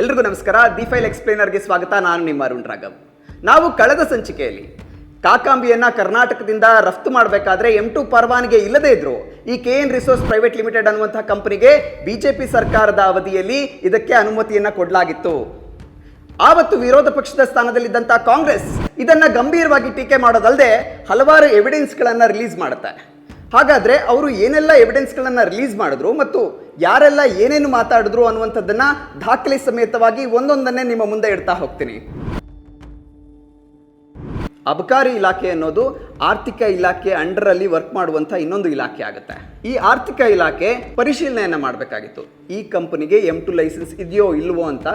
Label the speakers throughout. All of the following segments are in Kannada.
Speaker 1: ಎಲ್ರಿಗೂ ನಮಸ್ಕಾರ. ದಿ ಫೈಲ್ ಎಕ್ಸ್ಪ್ಲೇನರ್ಗೆ ಸ್ವಾಗತ. ನಾನು ನಿಮ್ಮ ಅರುಣ್ ರಾಘವ್. ನಾವು ಕಳೆದ ಸಂಚಿಕೆಯಲ್ಲಿ ಕಾಕಾಂಬಿಯನ್ನು ಕರ್ನಾಟಕದಿಂದ ರಫ್ತು ಮಾಡಬೇಕಾದ್ರೆ ಎಂ ಟು ಪರವಾನಿಗೆ ಇಲ್ಲದೇ ಇದ್ರು ಈ K N resource private limited ಅನ್ನುವಂತಹ ಕಂಪನಿಗೆ ಬಿಜೆಪಿ ಸರ್ಕಾರದ ಅವಧಿಯಲ್ಲಿ ಇದಕ್ಕೆ ಅನುಮತಿಯನ್ನು ಕೊಡಲಾಗಿತ್ತು. ಆವತ್ತು ವಿರೋಧ ಪಕ್ಷದ ಸ್ಥಾನದಲ್ಲಿದ್ದಂಥ ಕಾಂಗ್ರೆಸ್ ಇದನ್ನು ಗಂಭೀರವಾಗಿ ಟೀಕೆ ಮಾಡೋದಲ್ಲದೆ ಹಲವಾರು ಎವಿಡೆನ್ಸ್ಗಳನ್ನು ರಿಲೀಸ್ ಮಾಡುತ್ತೆ. ಹಾಗಾದ್ರೆ ಅವರು ಏನೆಲ್ಲ ಎವಿಡೆನ್ಸ್ಗಳನ್ನು ರಿಲೀಸ್ ಮಾಡಿದ್ರು ಮತ್ತು ಯಾರೆಲ್ಲ ಏನೇನು ಮಾತಾಡಿದ್ರು ಅನ್ನುವಂಥದ್ದನ್ನು ದಾಖಲೆ ಸಮೇತವಾಗಿ ಒಂದೊಂದನ್ನೇ ನಿಮ್ಮ ಮುಂದೆ ಇಡ್ತಾ ಹೋಗ್ತೀನಿ. ಅಬಕಾರಿ ಇಲಾಖೆ ಅನ್ನೋದು ಆರ್ಥಿಕ ಇಲಾಖೆ ಅಂಡರ್ ಅಲ್ಲಿ ವರ್ಕ್ ಮಾಡುವಂಥ ಇನ್ನೊಂದು ಇಲಾಖೆ ಆಗುತ್ತೆ. ಈ ಆರ್ಥಿಕ ಇಲಾಖೆ ಪರಿಶೀಲನೆಯನ್ನು ಮಾಡಬೇಕಾಗಿತ್ತು. ಈ ಕಂಪನಿಗೆ ಎಂ ಟು ಲೈಸೆನ್ಸ್ ಇದೆಯೋ ಇಲ್ವೋ ಅಂತ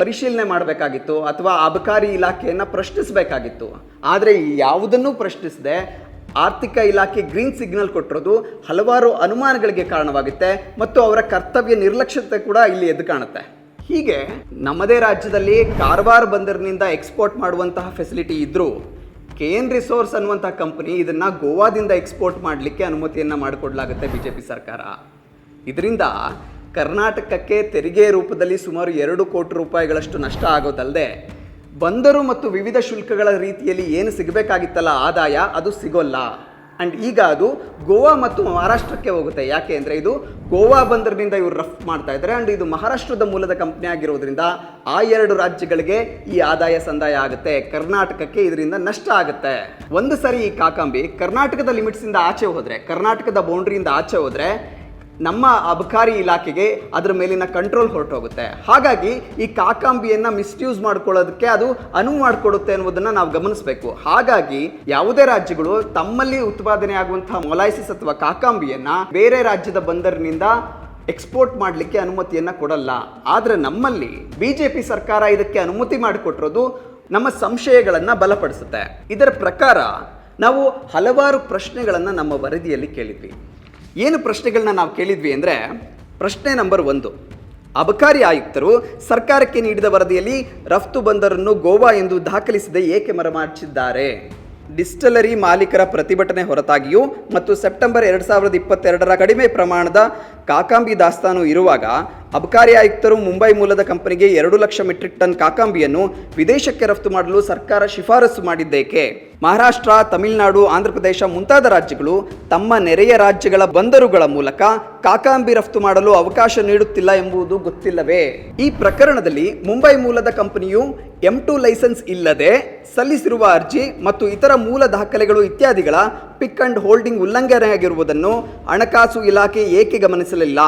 Speaker 1: ಪರಿಶೀಲನೆ ಮಾಡಬೇಕಾಗಿತ್ತು ಅಥವಾ ಅಬಕಾರಿ ಇಲಾಖೆಯನ್ನು ಪ್ರಶ್ನಿಸಬೇಕಾಗಿತ್ತು. ಆದರೆ ಯಾವುದನ್ನು ಪ್ರಶ್ನಿಸದೆ ಆರ್ಥಿಕ ಇಲಾಖೆ ಗ್ರೀನ್ ಸಿಗ್ನಲ್ ಕೊಟ್ಟಿರೋದು ಹಲವಾರು ಅನುಮಾನಗಳಿಗೆ ಕಾರಣವಾಗುತ್ತೆ ಮತ್ತು ಅವರ ಕರ್ತವ್ಯ ನಿರ್ಲಕ್ಷ್ಯತೆ ಕೂಡ ಇಲ್ಲಿ ಎದ್ದು ಕಾಣುತ್ತೆ. ಹೀಗೆ ನಮ್ಮದೇ ರಾಜ್ಯದಲ್ಲಿ ಕಾರವಾರ ಬಂದರಿನಿಂದ ಎಕ್ಸ್ಪೋರ್ಟ್ ಮಾಡುವಂತಹ ಫೆಸಿಲಿಟಿ ಇದ್ದರೂ ಕೆ ಎನ್ ರಿಸೋರ್ಸ್ ಅನ್ನುವಂಥ ಕಂಪನಿ ಇದನ್ನು ಗೋವಾದಿಂದ ಎಕ್ಸ್ಪೋರ್ಟ್ ಮಾಡಲಿಕ್ಕೆ ಅನುಮತಿಯನ್ನ ಮಾಡಿಕೊಡ್ಲಾಗುತ್ತೆ ಬಿಜೆಪಿ ಸರ್ಕಾರ. ಇದರಿಂದ ಕರ್ನಾಟಕಕ್ಕೆ ತೆರಿಗೆ ರೂಪದಲ್ಲಿ ಸುಮಾರು ಎರಡು ಕೋಟಿ ರೂಪಾಯಿಗಳಷ್ಟು ನಷ್ಟ ಆಗೋದಲ್ಲದೆ ಬಂದರು ಮತ್ತು ವಿವಿಧ ಶುಲ್ಕಗಳ ರೀತಿಯಲ್ಲಿ ಏನು ಸಿಗಬೇಕಾಗಿತ್ತಲ್ಲ ಆದಾಯ, ಅದು ಸಿಗೋಲ್ಲ. ಆ್ಯಂಡ್ ಈಗ ಅದು ಗೋವಾ ಮತ್ತು ಮಹಾರಾಷ್ಟ್ರಕ್ಕೆ ಹೋಗುತ್ತೆ. ಯಾಕೆ ಅಂದರೆ ಇದು ಗೋವಾ ಬಂದರಿನಿಂದ ಇವರು ರಫ್ತು ಮಾಡ್ತಾ ಇದ್ದಾರೆ. ಆ್ಯಂಡ್ ಇದು ಮಹಾರಾಷ್ಟ್ರದ ಮೂಲದ ಕಂಪ್ನಿ ಆಗಿರೋದ್ರಿಂದ ಆ ಎರಡು ರಾಜ್ಯಗಳಿಗೆ ಈ ಆದಾಯ ಸಂದಾಯ ಆಗುತ್ತೆ. ಕರ್ನಾಟಕಕ್ಕೆ ಇದರಿಂದ ನಷ್ಟ ಆಗುತ್ತೆ. ಒಂದು ಸರಿ ಈ ಕಾಕಂಬಿ, ಕರ್ನಾಟಕದ ಲಿಮಿಟ್ಸಿಂದ ಆಚೆ ಹೋದರೆ, ಕರ್ನಾಟಕದ ಬೌಂಡ್ರಿಯಿಂದ ಆಚೆ ಹೋದರೆ ನಮ್ಮ ಅಬಕಾರಿ ಇಲಾಖೆಗೆ ಅದರ ಮೇಲಿನ ಕಂಟ್ರೋಲ್ ಹೊರಟೋಗುತ್ತೆ. ಹಾಗಾಗಿ ಈ ಕಾಕಾಂಬಿಯನ್ನ ಮಿಸ್ಯೂಸ್ ಮಾಡ್ಕೊಳ್ಳೋದಕ್ಕೆ ಅದು ಅನುವು ಮಾಡಿಕೊಡುತ್ತೆ ಅನ್ನೋದನ್ನ ನಾವು ಗಮನಿಸಬೇಕು. ಹಾಗಾಗಿ ಯಾವುದೇ ರಾಜ್ಯಗಳು ತಮ್ಮಲ್ಲಿ ಉತ್ಪಾದನೆ ಆಗುವಂತಹ ಮೊಲೈಸಿಸ್ ಅಥವಾ ಕಾಕಾಂಬಿಯನ್ನ ಬೇರೆ ರಾಜ್ಯದ ಬಂದರಿನಿಂದ ಎಕ್ಸ್ಪೋರ್ಟ್ ಮಾಡಲಿಕ್ಕೆ ಅನುಮತಿಯನ್ನ ಕೊಡಲ್ಲ. ಆದರೆ ನಮ್ಮಲ್ಲಿ ಬಿಜೆಪಿ ಸರ್ಕಾರ ಇದಕ್ಕೆ ಅನುಮತಿ ಮಾಡಿಕೊಟ್ಟಿರೋದು ನಮ್ಮ ಸಂಶಯಗಳನ್ನು ಬಲಪಡಿಸುತ್ತೆ. ಇದರ ಪ್ರಕಾರ ನಾವು ಹಲವಾರು ಪ್ರಶ್ನೆಗಳನ್ನು ನಮ್ಮ ವರದಿಯಲ್ಲಿ ಕೇಳಿದ್ವಿ. ಏನು ಪ್ರಶ್ನೆಗಳನ್ನ ನಾವು ಕೇಳಿದ್ವಿ ಅಂದರೆ, ಪ್ರಶ್ನೆ ನಂಬರ್ ಒಂದು. ಅಬಕಾರಿ ಆಯುಕ್ತರು ಸರ್ಕಾರಕ್ಕೆ ನೀಡಿದ ವರದಿಯಲ್ಲಿ ರಫ್ತು ಬಂದರನ್ನು ಗೋವಾ ಎಂದು ದಾಖಲಿಸದೆ ಏಕೆ ಮರಮಾಡಿಸಿದ್ದಾರೆ ಡಿಸ್ಟಲರಿ ಮಾಲೀಕರ ಪ್ರತಿಭಟನೆ ಹೊರತಾಗಿಯೂ ಮತ್ತು ಸೆಪ್ಟೆಂಬರ್ ಎರಡು ಸಾವಿರದ ಇಪ್ಪತ್ತೆರಡರ ಕಡಿಮೆ ಪ್ರಮಾಣದ ಕಾಕಾಂಬಿ ದಾಸ್ತಾನು ಇರುವಾಗ ಅಬಕಾರಿ ಆಯುಕ್ತರು ಮುಂಬೈ ಮೂಲದ ಕಂಪನಿಗೆ ಎರಡು ಲಕ್ಷ ಮೆಟ್ರಿಕ್ ಟನ್ ಕಾಕಾಂಬಿಯನ್ನು ವಿದೇಶಕ್ಕೆ ರಫ್ತು ಮಾಡಲು ಸರ್ಕಾರ ಶಿಫಾರಸು ಮಾಡಿದ್ದೇಕೆ? ಮಹಾರಾಷ್ಟ್ರ, ತಮಿಳುನಾಡು, ಆಂಧ್ರಪ್ರದೇಶ ಮುಂತಾದ ರಾಜ್ಯಗಳು ತಮ್ಮ ನೆರೆಯ ರಾಜ್ಯಗಳ ಬಂದರುಗಳ ಮೂಲಕ ಕಾಕಾಂಬಿ ರಫ್ತು ಮಾಡಲು ಅವಕಾಶ ನೀಡುತ್ತಿಲ್ಲ ಎಂಬುದು ಗೊತ್ತಿಲ್ಲವೇ? ಈ ಪ್ರಕರಣದಲ್ಲಿ ಮುಂಬೈ ಮೂಲದ ಕಂಪನಿಯು ಎಂ ಟು ಲೈಸೆನ್ಸ್ ಇಲ್ಲದೆ ಸಲ್ಲಿಸಿರುವ ಅರ್ಜಿ ಮತ್ತು ಇತರ ಮೂಲ ದಾಖಲೆಗಳು ಇತ್ಯಾದಿಗಳ ಪಿಕ್ ಅಂಡ್ ಹೋಲ್ಡಿಂಗ್ ಉಲ್ಲಂಘನೆಯಾಗಿರುವುದನ್ನು ಹಣಕಾಸು ಇಲಾಖೆ ಏಕೆ ಗಮನಿಸಲಿಲ್ಲ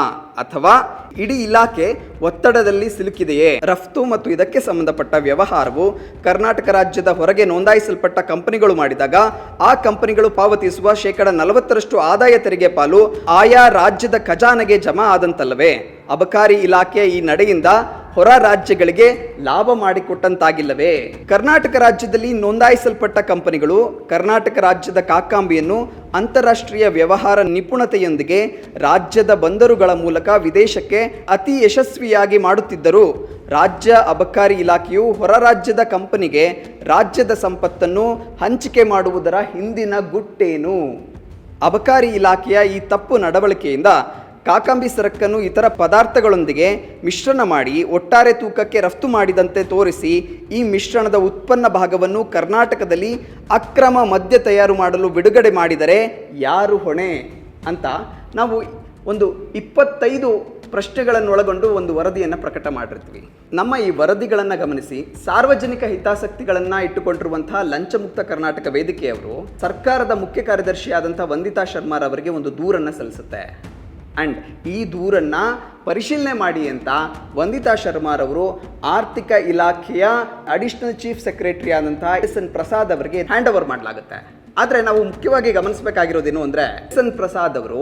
Speaker 1: ಅಥವಾ ಇಡೀ ಇಲಾಖೆ ಒತ್ತಡದಲ್ಲಿ ಸಿಲುಕಿದೆಯೇ? ರಫ್ತು ಮತ್ತು ಇದಕ್ಕೆ ಸಂಬಂಧಪಟ್ಟ ವ್ಯವಹಾರವು ಕರ್ನಾಟಕ ರಾಜ್ಯದ ಹೊರಗೆ ನೋಂದಾಯಿಸಲ್ಪಟ್ಟ ಕಂಪನಿಗಳು ಮಾಡಿದಾಗ ಆ ಕಂಪನಿಗಳು ಪಾವತಿಸುವ ಶೇಕಡ ನಲವತ್ತರಷ್ಟು ಆದಾಯ ತೆರಿಗೆ ಪಾಲು ಆಯಾ ರಾಜ್ಯದ ಖಜಾನೆಗೆ ಜಮಾ ಆದಂತಲ್ಲವೇ? ಅಬಕಾರಿ ಇಲಾಖೆ ಈ ನಡೆಯಿಂದ ಹೊರ ರಾಜ್ಯಗಳಿಗೆ ಲಾಭ ಮಾಡಿಕೊಟ್ಟಂತಾಗಿಲ್ಲವೇ? ಕರ್ನಾಟಕ ರಾಜ್ಯದಲ್ಲಿ ನೋಂದಾಯಿಸಲ್ಪಟ್ಟ ಕಂಪನಿಗಳು ಕರ್ನಾಟಕ ರಾಜ್ಯದ ಕಾಕಾಂಬಿಯನ್ನು ಅಂತಾರಾಷ್ಟ್ರೀಯ ವ್ಯವಹಾರ ನಿಪುಣತೆಯೊಂದಿಗೆ ರಾಜ್ಯದ ಬಂದರುಗಳ ಮೂಲಕ ವಿದೇಶಕ್ಕೆ ಅತಿ ಯಶಸ್ವಿಯಾಗಿ ಮಾಡುತ್ತಿದ್ದರು. ರಾಜ್ಯ ಅಬಕಾರಿ ಇಲಾಖೆಯು ಹೊರ ರಾಜ್ಯದ ಕಂಪನಿಗೆ ರಾಜ್ಯದ ಸಂಪತ್ತನ್ನು ಹಂಚಿಕೆ ಮಾಡುವುದರ ಹಿಂದಿನ ಗುಟ್ಟೇನು? ಅಬಕಾರಿ ಇಲಾಖೆಯ ಈ ತಪ್ಪು ನಡವಳಿಕೆಯಿಂದ ಕಾಕಂಬಿ ಸರಕನ್ನು ಇತರ ಪದಾರ್ಥಗಳೊಂದಿಗೆ ಮಿಶ್ರಣ ಮಾಡಿ ಒಟ್ಟಾರೆ ತೂಕಕ್ಕೆ ರಫ್ತು ಮಾಡಿದಂತೆ ತೋರಿಸಿ ಈ ಮಿಶ್ರಣದ ಉತ್ಪನ್ನ ಭಾಗವನ್ನು ಕರ್ನಾಟಕದಲ್ಲಿ ಅಕ್ರಮ ಮದ್ಯ ತಯಾರು ಮಾಡಲು ಬಿಡುಗಡೆ ಮಾಡಿದರೆ ಯಾರು ಹೊಣೆ? ಅಂತ ನಾವು ಒಂದು ಇಪ್ಪತ್ತೈದು ಪ್ರಶ್ನೆಗಳನ್ನು ಒಳಗೊಂಡು ಒಂದು ವರದಿಯನ್ನು ಪ್ರಕಟ ಮಾಡಿರ್ತೀವಿ. ನಮ್ಮ ಈ ವರದಿಗಳನ್ನು ಗಮನಿಸಿ ಸಾರ್ವಜನಿಕ ಹಿತಾಸಕ್ತಿಗಳನ್ನು ಇಟ್ಟುಕೊಂಡಿರುವಂತಹ ಲಂಚಮುಕ್ತ ಕರ್ನಾಟಕ ವೇದಿಕೆಯವರು ಸರ್ಕಾರದ ಮುಖ್ಯ ಕಾರ್ಯದರ್ಶಿಯಾದಂಥ ವಂದಿತಾ ಶರ್ಮಾರವರಿಗೆ ಒಂದು ದೂರನ್ನು ಸಲ್ಲಿಸುತ್ತೆ. ಆ್ಯಂಡ್ ಈ ದೂರನ್ನು ಪರಿಶೀಲನೆ ಮಾಡಿ ಅಂತ ವಂದಿತಾ ಶರ್ಮಾರವರು ಆರ್ಥಿಕ ಇಲಾಖೆಯ ಅಡಿಷನಲ್ ಚೀಫ್ ಸೆಕ್ರೆಟರಿ ಆದಂತಹ ಎಸ್ ಎನ್ ಪ್ರಸಾದ್ ಅವರಿಗೆ ಹ್ಯಾಂಡ್ ಓವರ್ ಮಾಡಲಾಗುತ್ತೆ. ಆದರೆ ನಾವು ಮುಖ್ಯವಾಗಿ ಗಮನಿಸಬೇಕಾಗಿರೋದೇನು ಅಂದರೆ ಎಸ್ ಎನ್ ಪ್ರಸಾದ್ ಅವರು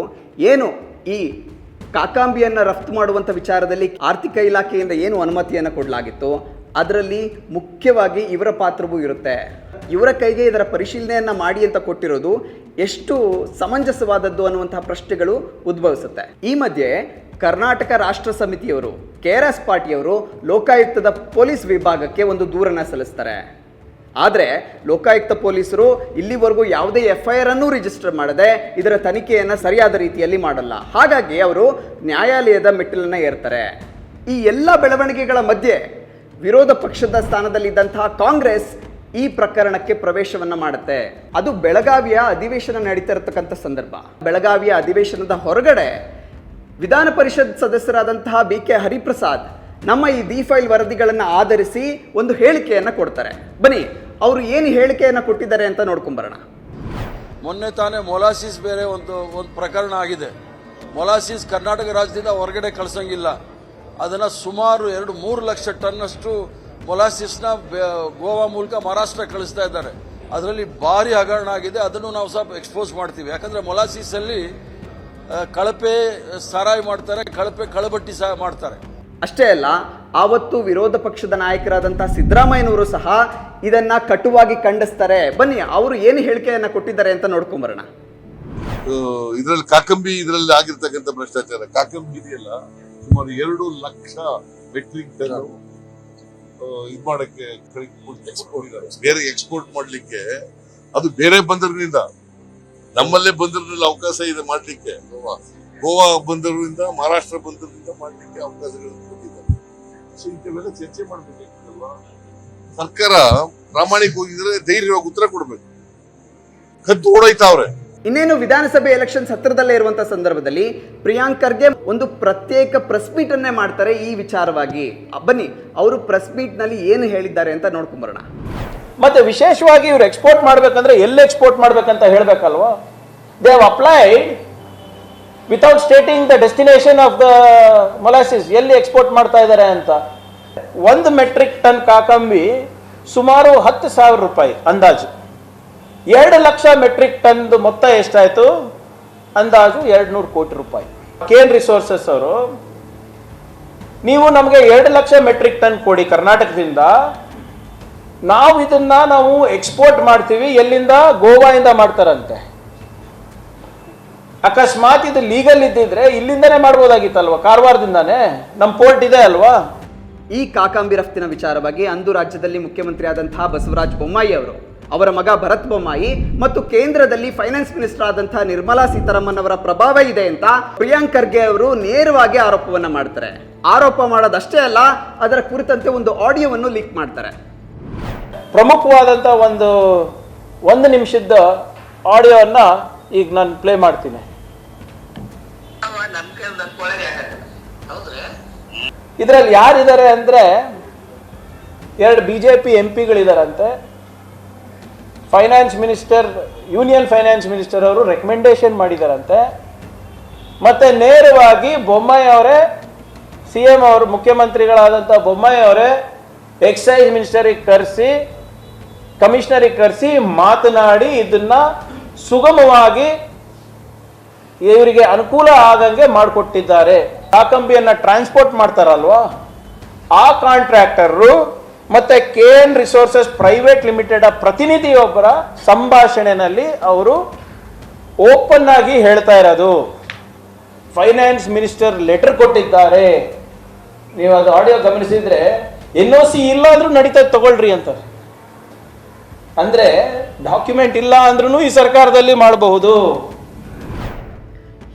Speaker 1: ಏನು ಈ ಕಾಕಾಂಬಿಯನ್ನು ರಫ್ತು ಮಾಡುವಂಥ ವಿಚಾರದಲ್ಲಿ ಆರ್ಥಿಕ ಇಲಾಖೆಯಿಂದ ಏನು ಅನುಮತಿಯನ್ನು ಕೊಡಲಾಗಿತ್ತು? ಅದರಲ್ಲಿ ಮುಖ್ಯವಾಗಿ ಇವರ ಪಾತ್ರವೂ ಇರುತ್ತೆ. ಇವರ ಕೈಗೆ ಇದರ ಪರಿಶೀಲನೆಯನ್ನು ಮಾಡಿ ಅಂತ ಕೊಟ್ಟಿರೋದು ಎಷ್ಟು ಸಮಂಜಸವಾದದ್ದು ಅನ್ನುವಂತಹ ಪ್ರಶ್ನೆಗಳು ಉದ್ಭವಿಸುತ್ತೆ. ಈ ಮಧ್ಯೆ ಕರ್ನಾಟಕ ರಾಷ್ಟ್ರ ಸಮಿತಿಯವರು, ಕೆ ಆರ್ ಎಸ್ ಪಾರ್ಟಿಯವರು ಲೋಕಾಯುಕ್ತದ ಪೊಲೀಸ್ ವಿಭಾಗಕ್ಕೆ ಒಂದು ದೂರನ್ನು ಸಲ್ಲಿಸ್ತಾರೆ. ಆದರೆ ಲೋಕಾಯುಕ್ತ ಪೊಲೀಸರು ಇಲ್ಲಿವರೆಗೂ ಯಾವುದೇ ಎಫ್ ಐ ಆರ್ ಅನ್ನು ರಿಜಿಸ್ಟರ್ ಮಾಡದೆ ಇದರ ತನಿಖೆಯನ್ನು ಸರಿಯಾದ ರೀತಿಯಲ್ಲಿ ಮಾಡಲ್ಲ. ಹಾಗಾಗಿ ಅವರು ನ್ಯಾಯಾಲಯದ ಮೆಟ್ಟಿಲನ್ನು ಏರ್ತಾರೆ. ಈ ಎಲ್ಲ ಬೆಳವಣಿಗೆಗಳ ಮಧ್ಯೆ ವಿರೋಧ ಪಕ್ಷದ ಸ್ಥಾನದಲ್ಲಿದ್ದಂತಹ ಕಾಂಗ್ರೆಸ್ ಈ ಪ್ರಕರಣಕ್ಕೆ ಪ್ರವೇಶವನ್ನ ಮಾಡುತ್ತೆ. ಅದು ಬೆಳಗಾವಿಯ ಅಧಿವೇಶನ ನಡೀತಾ ಇರತಕ್ಕಂಥ ಸಂದರ್ಭ. ಬೆಳಗಾವಿಯ ಅಧಿವೇಶನದ ಹೊರಗಡೆ ವಿಧಾನ ಪರಿಷತ್ ಸದಸ್ಯರಾದಂತಹ ಬಿ ಕೆ ಹರಿಪ್ರಸಾದ್ ನಮ್ಮ ಈ ಡಿ ಫೈಲ್ ವರದಿಗಳನ್ನು ಆಧರಿಸಿ ಒಂದು ಹೇಳಿಕೆಯನ್ನು ಕೊಡ್ತಾರೆ. ಬನ್ನಿ, ಅವರು ಏನು ಹೇಳಿಕೆಯನ್ನು ಕೊಟ್ಟಿದ್ದಾರೆ ಅಂತ ನೋಡ್ಕೊಂಬರೋಣ.
Speaker 2: ಮೊನ್ನೆ ತಾನೇ ಮೊಲಾಸಿಸ್ ಬೇರೆ ಒಂದು ಒಂದು ಪ್ರಕರಣ ಆಗಿದೆ. ಮೊಲಾಸಿಸ್ ಕರ್ನಾಟಕ ರಾಜ್ಯದಿಂದ ಹೊರಗಡೆ ಕಳ್ಸಂಗಿಲ್ಲ. ಅದನ್ನು ಸುಮಾರು ಎರಡು ಮೂರು ಲಕ್ಷ ಟನ್ನಷ್ಟು ಮೊಲಾಸಿಸ್ನ ಗೋವಾ ಮೂಲಕ ಮಹಾರಾಷ್ಟ್ರ ಕಳಿಸ್ತಾ ಇದ್ದಾರೆ. ಅದರಲ್ಲಿ ಭಾರಿ ಹಗರಣ ಆಗಿದೆ. ಅದನ್ನು ನಾವು ಸಹ ಎಕ್ಸ್ಪೋಸ್ ಮಾಡ್ತೀವಿ. ಯಾಕಂದರೆ ಮೊಲಾಸಿಸಲ್ಲಿ ಕಳಪೆ ಸಾರಾಯಿ ಮಾಡ್ತಾರೆ ಕಳಪೆ ಕಳಬಟ್ಟಿ ಸಹ ಮಾಡ್ತಾರೆ.
Speaker 1: ಅಷ್ಟೇ ಅಲ್ಲ ಆವತ್ತು ವಿರೋಧ ಪಕ್ಷದ ನಾಯಕರಾದಂತಹ ಸಿದ್ದರಾಮಯ್ಯನವರು ಸಹ ಇದನ್ನ ಕಟುವಾಗಿ ಖಂಡಿಸ್ತಾರೆ. ಬನ್ನಿ ಅವರು ಏನು ಹೇಳಿಕೆಯನ್ನ ಕೊಟ್ಟಿದ್ದಾರೆ ಅಂತ ನೋಡ್ಕೊಂಬರೋಣ
Speaker 3: ಇದರಲ್ಲಿ ಕಾಕಂಬಿ ಇದರಲ್ಲಿ ಆಗಿರ್ತಕ್ಕಂಥ ಭ್ರಷ್ಟಾಚಾರ. ಕಾಕಂಬಿ ಇದೆಯಲ್ಲ? ಸುಮಾರು ಎರಡು ಲಕ್ಷ ಮೆಟ್ರಿಕ್ ಟನ್ ಇದು ಮಾಡಕ್ಕೆ ಬೇರೆ ಎಕ್ಸ್ಪೋರ್ಟ್ ಮಾಡ್ಲಿಕ್ಕೆ ಅದು ಬೇರೆ ಬಂದರಿನಿಂದ ನಮ್ಮಲ್ಲೇ ಬಂದರಿನಲ್ಲಿ ಅವಕಾಶ ಇದೆ ಮಾಡ್ಲಿಕ್ಕೆ. ಗೋವಾ. ಬಂದರಿನಿಂದ ಬಂದರಿಂದ ಮಹಾರಾಷ್ಟ್ರ ಬಂದರಿನಿಂದ ಮಾಡ್ಲಿಕ್ಕೆ ಅವಕಾಶಗಳನ್ನು ಕೊಟ್ಟಿದ್ದಾರೆ. ಸೊ ಇಂಥವೆಲ್ಲ ಚರ್ಚೆ ಮಾಡ್ಬೇಕಾಗ್ತದಲ್ವಾ? ಸರ್ಕಾರ ಪ್ರಾಮಾಣಿಕ ಹೋಗಿದ್ರೆ ಧೈರ್ಯವಾಗಿ ಉತ್ತರ ಕೊಡ್ಬೇಕು. ಕದ್ದು ಓಡೋಯ್ತಾವ್ರೆ.
Speaker 1: ಇನ್ನೇನು ವಿಧಾನಸಭೆ ಎಲೆಕ್ಷನ್ಸ್ ಹತ್ತಿರದಲ್ಲೇ ಇರುವಂತಹ ಸಂದರ್ಭದಲ್ಲಿ ಪ್ರಿಯಾಂಕರ್ಗೆ ಒಂದು ಪ್ರತ್ಯೇಕ ಪ್ರೆಸ್ ಮೀಟ್ ಅನ್ನೇ ಮಾಡ್ತಾರೆ ಈ ವಿಚಾರವಾಗಿ. ಬನ್ನಿ, ಅವರು ಪ್ರೆಸ್ ಮೀಟ್ನಲ್ಲಿ ಏನು ಹೇಳಿದ್ದಾರೆ ಅಂತ ನೋಡ್ಕೊಂಬರೋಣ.
Speaker 4: ಮತ್ತೆ ವಿಶೇಷವಾಗಿ ಇವ್ರು ಎಕ್ಸ್ಪೋರ್ಟ್ ಮಾಡ್ಬೇಕಂದ್ರೆ ಎಲ್ಲಿ ಎಕ್ಸ್ಪೋರ್ಟ್ ಮಾಡ್ಬೇಕಂತ ಹೇಳ್ಬೇಕಲ್ವಾ? They have applied without stating the destination of the molasses ಎಲ್ಲಿ ಎಕ್ಸ್ಪೋರ್ಟ್ ಮಾಡ್ತಾ ಇದ್ದಾರೆ ಅಂತ. ಒಂದು ಮೆಟ್ರಿಕ್ ಟನ್ ಕಾಕಂಬಿ ಸುಮಾರು ಹತ್ತು ಸಾವಿರ ರೂಪಾಯಿ ಅಂದಾಜು. ಎರಡು ಲಕ್ಷ ಮೆಟ್ರಿಕ್ ಟನ್ ಮೊತ್ತ ಎಷ್ಟಾಯಿತು? ಅಂದಾಜು ಎರಡು ನೂರು ಕೋಟಿ ರೂಪಾಯಿ. ಕೇನ್ ರಿಸೋರ್ಸಸ್ ಅವರು, ನೀವು ನಮಗೆ ಎರಡು ಲಕ್ಷ ಮೆಟ್ರಿಕ್ ಟನ್ ಕೊಡಿ ಕರ್ನಾಟಕದಿಂದ. ನಾವು ಇದನ್ನ ನಾವು ಎಕ್ಸ್ಪೋರ್ಟ್ ಮಾಡ್ತೀವಿ, ಎಲ್ಲಿಂದ? ಗೋವಾದಿಂದ ಮಾಡ್ತಾರಂತೆ. ಅಕಸ್ಮಾತ್ ಇದು ಲೀಗಲ್ ಇದ್ದಿದ್ರೆ ಇಲ್ಲಿಂದನೇ ಮಾಡ್ಬೋದಾಗಿತ್ತಲ್ವಾ? ಕಾರವಾರದಿಂದಾನೇ? ನಮ್ಮ ಪೋರ್ಟ್ ಇದೆ ಅಲ್ವಾ?
Speaker 1: ಈ ಕಾಕಾಂಬಿ ರಫ್ತಿನ ವಿಚಾರವಾಗಿ ಅಂದು ರಾಜ್ಯದಲ್ಲಿ ಮುಖ್ಯಮಂತ್ರಿ ಆದಂತಹ ಬಸವರಾಜ ಬೊಮ್ಮಾಯಿ ಅವರು ಅವರ ಮಗ ಭರತ್ ಬೊಮ್ಮಾಯಿ ಮತ್ತು ಕೇಂದ್ರದಲ್ಲಿ ಫೈನಾನ್ಸ್ ಮಿನಿಸ್ಟರ್ ಆದಂತಹ ನಿರ್ಮಲಾ ಸೀತಾರಾಮನ್ ಅವರ ಪ್ರಭಾವ ಇದೆ ಅಂತ ಪ್ರಿಯಾಂಕ್ ಖರ್ಗೆ ಅವರು ನೇರವಾಗಿ ಆರೋಪವನ್ನ ಮಾಡ್ತಾರೆ. ಆರೋಪ ಮಾಡೋದಷ್ಟೇ ಅಲ್ಲ ಅದರ ಕುರಿತಂತೆ ಒಂದು ಆಡಿಯೋವನ್ನು ಲೀಕ್ ಮಾಡ್ತಾರೆ.
Speaker 4: ಪ್ರಮುಖವಾದಂಥ ಒಂದು ಒಂದು ನಿಮಿಷದ ಆಡಿಯೋವನ್ನು ಈಗ ನಾನು ಪ್ಲೇ ಮಾಡ್ತೀನಿ. ಇದರಲ್ಲಿ ಯಾರಿದ್ದಾರೆ ಅಂದ್ರೆ ಎರಡು B J P M ಪಿಗಳಿದಾರಂತೆ finance minister union finance minister ಅವರು ರೆಕಮೆಂಡೇಶನ್ ಮಾಡಿದಾರಂತೆ. ಮತ್ತೆ ನೇರವಾಗಿ ಬೊಮ್ಮಾಯಿ ಅವರೇ ಸಿ ಎಂ ಅವರು ಮುಖ್ಯಮಂತ್ರಿಗಳಾದಂಥ ಬೊಮ್ಮಾಯಿ ಅವರೇ ಎಕ್ಸೈಸ್ ಮಿನಿಸ್ಟರಿಗೆ ಕರೆಸಿ ಕಮಿಷನರಿಗೆ ಕರೆಸಿ ಮಾತನಾಡಿ ಇದನ್ನ ಸುಗಮವಾಗಿ ಇವರಿಗೆ ಅನುಕೂಲ ಆಗಂಗೆ ಮಾಡಿಕೊಟ್ಟಿದ್ದಾರೆ. ಕಾಕಂಬಿಯನ್ನು ಟ್ರಾನ್ಸ್ಪೋರ್ಟ್ ಮಾಡ್ತಾರಲ್ವಾ? ಆ ಕಾಂಟ್ರಾಕ್ಟರು ಮತ್ತೆ K N resources private limited ಪ್ರತಿನಿಧಿಯೊಬ್ಬರ ಸಂಭಾಷಣೆಯಲ್ಲಿ ಅವರು ಓಪನ್ ಆಗಿ ಹೇಳ್ತಾ ಇರೋದು. ಫೈನಾನ್ಸ್ ಮಿನಿಸ್ಟರ್ ಲೆಟರ್ ಕೊಟ್ಟಿದ್ದಾರೆ. ನೀವು ಅದು ಆಡಿಯೋ ಗಮನಿಸಿದ್ರೆ, ಎನ್ ಒ ಸಿ ಇಲ್ಲ ಅಂದ್ರೂ ನಡೀತಾ ತಗೊಳ್ರಿ ಅಂತ ಅಂದ್ರೆ ಡಾಕ್ಯುಮೆಂಟ್ ಇಲ್ಲ ಅಂದ್ರೂ ಈ ಸರ್ಕಾರದಲ್ಲಿ ಮಾಡಬಹುದು.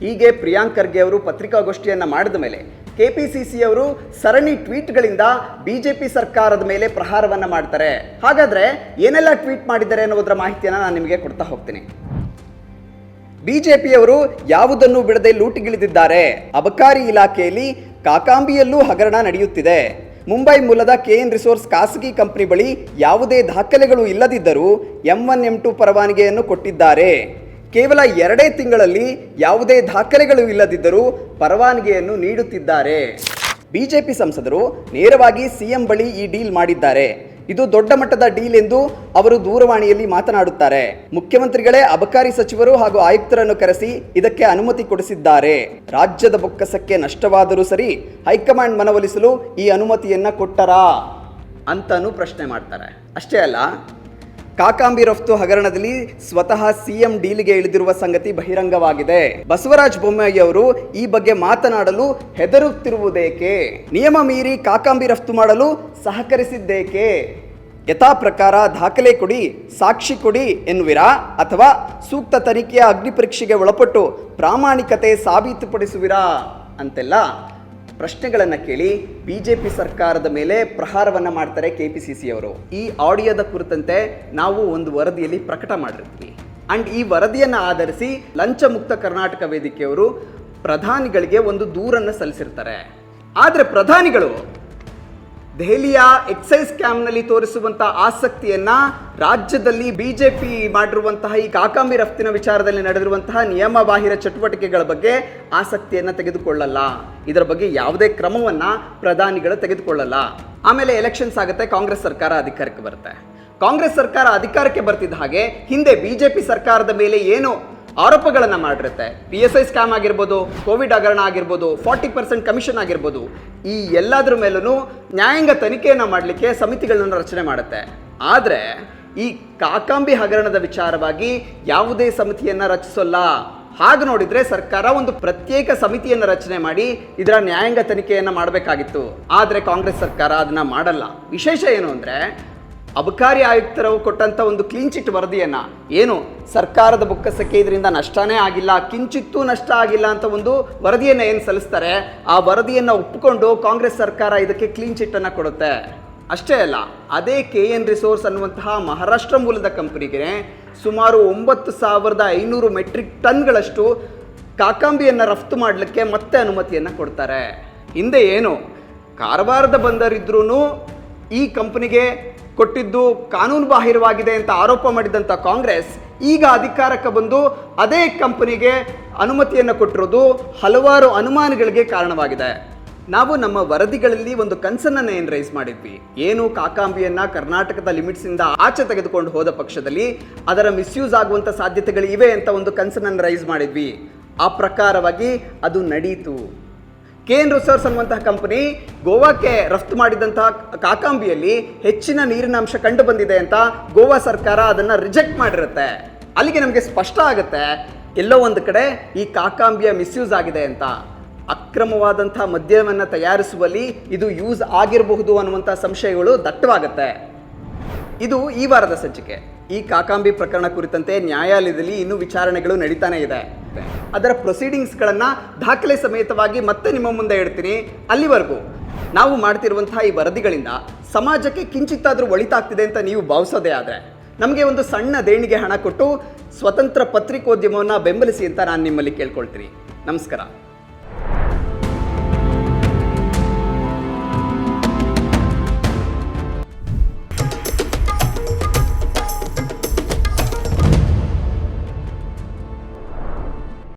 Speaker 1: ಹೀಗೆ ಪ್ರಿಯಾಂಕರ್ಗೆ ಅವರು ಪತ್ರಿಕಾಗೋಷ್ಠಿಯನ್ನು ಮಾಡಿದ ಮೇಲೆ ಕೆಪಿಸಿಸಿ ಅವರು ಸರಣಿ ಟ್ವೀಟ್ಗಳಿಂದ ಬಿಜೆಪಿ ಸರ್ಕಾರದ ಮೇಲೆ ಪ್ರಹಾರವನ್ನ ಮಾಡ್ತಾರೆ. ಹಾಗಾದ್ರೆ ಏನೆಲ್ಲ ಟ್ವೀಟ್ ಮಾಡಿದ್ದಾರೆ ಅನ್ನೋದರ ಮಾಹಿತಿಯನ್ನ ನಾನು ನಿಮಗೆ ಕೊಡ್ತಾ ಹೋಗ್ತೀನಿ. ಬಿಜೆಪಿಯವರು ಯಾವುದನ್ನು ಬಿಡದೆ ಲೂಟಿಗಿಳಿದಿದ್ದಾರೆ. ಅಬಕಾರಿ ಇಲಾಖೆಯಲ್ಲಿ ಕಾಕಾಂಬಿಯಲ್ಲೂ ಹಗರಣ ನಡೆಯುತ್ತಿದೆ. ಮುಂಬೈ ಮೂಲದ ಕೆಎನ್ ರಿಸೋರ್ಸ್ ಖಾಸಗಿ ಕಂಪನಿ ಬಳಿ ಯಾವುದೇ ದಾಖಲೆಗಳು ಇಲ್ಲದಿದ್ದರೂ ಎಂ ಒನ್, ಎಂ ಟು ಪರವಾನಗಿಯನ್ನು ಕೊಟ್ಟಿದ್ದಾರೆ. ಕೇವಲ ಎರಡೇ ತಿಂಗಳಲ್ಲಿ ಯಾವುದೇ ದಾಖಲೆಗಳು ಇಲ್ಲದಿದ್ದರೂ ಪರವಾನಗಿಯನ್ನು ನೀಡುತ್ತಿದ್ದಾರೆ. ಬಿಜೆಪಿ ಸಂಸದರು ನೇರವಾಗಿ ಸಿಎಂ ಬಳಿ ಈ ಡೀಲ್ ಮಾಡಿದ್ದಾರೆ. ಇದು ದೊಡ್ಡ ಮಟ್ಟದ ಡೀಲ್ ಎಂದು ಅವರು ದೂರವಾಣಿಯಲ್ಲಿ ಮಾತನಾಡುತ್ತಾರೆ. ಮುಖ್ಯಮಂತ್ರಿಗಳೇ ಅಬಕಾರಿ ಸಚಿವರು ಹಾಗೂ ಆಯುಕ್ತರನ್ನು ಕರೆಸಿ ಇದಕ್ಕೆ ಅನುಮತಿ ಕೊಡಿಸಿದ್ದಾರೆ. ರಾಜ್ಯದ ಬೊಕ್ಕಸಕ್ಕೆ ನಷ್ಟವಾದರೂ ಸರಿ ಹೈಕಮಾಂಡ್ ಮನವೊಲಿಸಲು ಈ ಅನುಮತಿಯನ್ನ ಕೊಟ್ಟರಾ? ಅಂತಾನೂ ಪ್ರಶ್ನೆ ಮಾಡ್ತಾರೆ. ಅಷ್ಟೇ ಅಲ್ಲ ಕಾಕಾಂಬಿ ರಫ್ತು ಹಗರಣದಲ್ಲಿ ಸ್ವತಃ ಸಿಎಂ ಡೀಲ್ಗೆ ಇಳಿದಿರುವ ಸಂಗತಿ ಬಹಿರಂಗವಾಗಿದೆ. ಬಸವರಾಜ ಬೊಮ್ಮಾಯಿ ಅವರು ಈ ಬಗ್ಗೆ ಮಾತನಾಡಲು ಹೆದರುತ್ತಿರುವುದೇಕೆ? ನಿಯಮ ಮೀರಿ ಕಾಕಾಂಬಿ ರಫ್ತು ಮಾಡಲು ಸಹಕರಿಸಿದ್ದೇಕೆ? ಯಥಾ ಪ್ರಕಾರ ದಾಖಲೆ ಕೊಡಿ, ಸಾಕ್ಷಿ ಕೊಡಿ ಎನ್ನುವಿರಾ? ಅಥವಾ ಸೂಕ್ತ ತನಿಖೆಯ ಅಗ್ನಿ ಪರೀಕ್ಷೆಗೆ ಒಳಪಟ್ಟು ಪ್ರಾಮಾಣಿಕತೆ ಸಾಬೀತುಪಡಿಸುವಿರಾ? ಅಂತೆಲ್ಲ ಪ್ರಶ್ನೆಗಳನ್ನ ಕೇಳಿ ಬಿ ಜೆ ಪಿ ಸರ್ಕಾರದ ಮೇಲೆ ಪ್ರಹಾರವನ್ನು ಮಾಡ್ತಾರೆ ಕೆ ಪಿ ಸಿ ಸಿ ಅವರು ಈ ಆಡಿಯೋದ ಕುರಿತಂತೆ ನಾವು ಒಂದು ವರದಿಯಲ್ಲಿ ಪ್ರಕಟ ಮಾಡಿರ್ತೀವಿ. ಅಂಡ್ ಈ ವರದಿಯನ್ನು ಆಧರಿಸಿ ಲಂಚ ಮುಕ್ತ ಕರ್ನಾಟಕ ವೇದಿಕೆಯವರು ಪ್ರಧಾನಿಗಳಿಗೆ ಒಂದು ದೂರನ್ನು ಸಲ್ಲಿಸಿರ್ತಾರೆ. ಆದರೆ ಪ್ರಧಾನಿಗಳು ದೆಹಲಿಯ ಎಕ್ಸೈಸ್ ಕ್ಯಾಂಪ್ನಲ್ಲಿ ತೋರಿಸುವಂತಹ ಆಸಕ್ತಿಯನ್ನ ರಾಜ್ಯದಲ್ಲಿ ಬಿಜೆಪಿ ಮಾಡಿರುವಂತಹ ಈ ಕಾಕಾಂಬಿ ರಫ್ತಿನ ವಿಚಾರದಲ್ಲಿ ನಡೆದಿರುವಂತಹ ನಿಯಮ ಬಾಹಿರ ಚಟುವಟಿಕೆಗಳ ಬಗ್ಗೆ ಆಸಕ್ತಿಯನ್ನ ತೆಗೆದುಕೊಳ್ಳಲ್ಲ. ಇದರ ಬಗ್ಗೆ ಯಾವುದೇ ಕ್ರಮವನ್ನ ಪ್ರಧಾನಿಗಳು ತೆಗೆದುಕೊಳ್ಳಲ್ಲ. ಆಮೇಲೆ ಎಲೆಕ್ಷನ್ಸ್ ಆಗುತ್ತೆ, ಕಾಂಗ್ರೆಸ್ ಸರ್ಕಾರ ಅಧಿಕಾರಕ್ಕೆ ಬರುತ್ತೆ. ಕಾಂಗ್ರೆಸ್ ಸರ್ಕಾರ ಅಧಿಕಾರಕ್ಕೆ ಬರ್ತಿದ್ದ ಹಾಗೆ ಹಿಂದೆ ಬಿಜೆಪಿ ಸರ್ಕಾರದ ಮೇಲೆ ಏನು ಆರೋಪಗಳನ್ನ ಮಾಡಿರುತ್ತೆ. ಪಿ ಎಸ್ ಐ ಸ್ಕ್ಯಾಮ್ ಆಗಿರ್ಬೋದು ಕೋವಿಡ್ ಹಗರಣ ಆಗಿರ್ಬೋದು ಫಾರ್ಟಿ ಪರ್ಸೆಂಟ್ ಕಮಿಷನ್ ಆಗಿರ್ಬೋದು, ಈ ಎಲ್ಲದರ ಮೇಲೂ ನ್ಯಾಯಾಂಗ ತನಿಖೆಯನ್ನು ಮಾಡಲಿಕ್ಕೆ ಸಮಿತಿಗಳನ್ನು ರಚನೆ ಮಾಡುತ್ತೆ. ಆದರೆ, ಈ ಕಾಕಾಂಬಿ ಹಗರಣದ ವಿಚಾರವಾಗಿ ಯಾವುದೇ ಸಮಿತಿಯನ್ನು ರಚಿಸೋಲ್ಲ. ಹಾಗೆ ನೋಡಿದರೆ ಸರ್ಕಾರ ಒಂದು ಪ್ರತ್ಯೇಕ ಸಮಿತಿಯನ್ನು ರಚನೆ ಮಾಡಿ ಇದರ ನ್ಯಾಯಾಂಗ ತನಿಖೆಯನ್ನು ಮಾಡಬೇಕಾಗಿತ್ತು. ಆದರೆ ಕಾಂಗ್ರೆಸ್ ಸರ್ಕಾರ ಅದನ್ನು ಮಾಡಲ್ಲ. ವಿಶೇಷ ಏನು ಅಂದರೆ ಅಬಕಾರಿ ಆಯುಕ್ತರು ಕೊಟ್ಟಂತ ಒಂದು ಕ್ಲೀನ್ ಚಿಟ್ ವರದಿಯನ್ನು, ಏನು ಸರ್ಕಾರದ ಬೊಕ್ಕಸಕ್ಕೆ ಇದರಿಂದ ನಷ್ಟನೇ ಆಗಿಲ್ಲ, ಕಿಂಚಿತ್ತೂ ನಷ್ಟ ಆಗಿಲ್ಲ ಅಂತ ಒಂದು ವರದಿಯನ್ನು ಏನು ಸಲ್ಲಿಸ್ತಾರೆ, ಆ ವರದಿಯನ್ನು ಒಪ್ಪಿಕೊಂಡು ಕಾಂಗ್ರೆಸ್ ಸರ್ಕಾರ ಇದಕ್ಕೆ ಕ್ಲೀನ್ ಚಿಟ್ ಅನ್ನ ಕೊಡುತ್ತೆ. ಅಷ್ಟೇ ಅಲ್ಲ, ಅದೇ ಕೆ ಎನ್ ರಿಸೋರ್ಸ್ ಅನ್ನುವಂತಹ ಮಹಾರಾಷ್ಟ್ರ ಮೂಲದ ಕಂಪನಿಗೆ ಸುಮಾರು ಒಂಬತ್ತು ಸಾವಿರದ ಐನೂರು ಮೆಟ್ರಿಕ್ ಟನ್ಗಳಷ್ಟು ಕಾಕಾಂಬಿಯನ್ನು ರಫ್ತು ಮಾಡಲಿಕ್ಕೆ ಮತ್ತೆ ಅನುಮತಿಯನ್ನು ಕೊಡ್ತಾರೆ. ಹಿಂದೆ ಏನು, ಕಾರವಾರದ ಬಂದರಿದ್ರೂ ಈ ಕಂಪನಿಗೆ ಕೊಟ್ಟಿದ್ದು ಕಾನೂನು ಬಾಹಿರವಾಗಿದೆ ಅಂತ ಆರೋಪ ಮಾಡಿದಂಥ ಕಾಂಗ್ರೆಸ್ ಈಗ ಅಧಿಕಾರಕ್ಕೆ ಬಂದು ಅದೇ ಕಂಪನಿಗೆ ಅನುಮತಿಯನ್ನು ಕೊಟ್ಟಿರೋದು ಹಲವಾರು ಅನುಮಾನಗಳಿಗೆ ಕಾರಣವಾಗಿದೆ. ನಾವು ನಮ್ಮ ವರದಿಗಳಲ್ಲಿ ಒಂದು ಕನ್ಸನ್ನನ್ನು ಏನು ರೈಸ್ ಮಾಡಿದ್ವಿ. ಏನು ಕಾಕಾಂಬಿಯನ್ನ ಕರ್ನಾಟಕದ ಲಿಮಿಟ್ಸ್ ಇಂದ ಆಚೆ ತೆಗೆದುಕೊಂಡು ಹೋದ ಪಕ್ಷದಲ್ಲಿ ಅದರ ಮಿಸ್ಯೂಸ್ ಆಗುವಂತ ಸಾಧ್ಯತೆಗಳು ಇವೆ ಅಂತ ಒಂದು ಕನ್ಸರ್ನನ್ನು ರೈಸ್ ಮಾಡಿದ್ವಿ. ಆ ಪ್ರಕಾರವಾಗಿ ಅದು ನಡೀತು. ಕೆ ಎನ್ ರಿಸೋರ್ಸ್ ಅನ್ನುವಂತಹ ಕಂಪನಿ ಗೋವಾಕ್ಕೆ ರಫ್ತು ಮಾಡಿದಂತಹ ಕಾಕಾಂಬಿಯಲ್ಲಿ ಹೆಚ್ಚಿನ ನೀರಿನ ಅಂಶ ಕಂಡು ಬಂದಿದೆ ಅಂತ ಗೋವಾ ಸರ್ಕಾರ ಅದನ್ನ ರಿಜೆಕ್ಟ್ ಮಾಡಿರುತ್ತೆ. ಅಲ್ಲಿಗೆ ನಮಗೆ ಸ್ಪಷ್ಟ ಆಗುತ್ತೆ, ಎಲ್ಲೋ ಒಂದು ಕಡೆ ಈ ಕಾಕಾಂಬಿಯ ಮಿಸ್ಯೂಸ್ ಆಗಿದೆ ಅಂತ. ಅಕ್ರಮವಾದಂತಹ ಮದ್ಯವನ್ನು ತಯಾರಿಸುವಲ್ಲಿ ಇದು ಯೂಸ್ ಆಗಿರಬಹುದು ಅನ್ನುವಂಥ ಸಂಶಯಗಳು ದಟ್ಟವಾಗುತ್ತೆ. ಇದು ಈ ವಾರದ ಸಂಚಿಕೆ. ಈ ಕಾಕಾಂಬಿ ಪ್ರಕರಣ ಕುರಿತಂತೆ ನ್ಯಾಯಾಲಯದಲ್ಲಿ ಇನ್ನೂ ವಿಚಾರಣೆಗಳು ನಡೀತಾನೆ ಇದೆ. ಅದರ ಪ್ರೊಸೀಡಿಂಗ್ಸ್ಗಳನ್ನು ದಾಖಲೆ ಸಮೇತವಾಗಿ ಮತ್ತೆ ನಿಮ್ಮ ಮುಂದೆ ಇಡ್ತೀನಿ. ಅಲ್ಲಿವರೆಗೂ ನಾವು ಮಾಡ್ತಿರುವಂತಹ ಈ ವರದಿಗಳಿಂದ ಸಮಾಜಕ್ಕೆ ಕಿಂಚಿತ್ತಾದರೂ ಒಳಿತಾಗ್ತಿದೆ ಅಂತ ನೀವು ಭಾವಿಸೋದೇ ಆದರೆ, ನಮಗೆ ಒಂದು ಸಣ್ಣ ದೇಣಿಗೆ ಹಣ ಕೊಟ್ಟು ಸ್ವತಂತ್ರ ಪತ್ರಿಕೋದ್ಯಮವನ್ನು ಬೆಂಬಲಿಸಿ ಅಂತ ನಾನು ನಿಮ್ಮಲ್ಲಿ ಕೇಳ್ಕೊಳ್ತೀನಿ. ನಮಸ್ಕಾರ.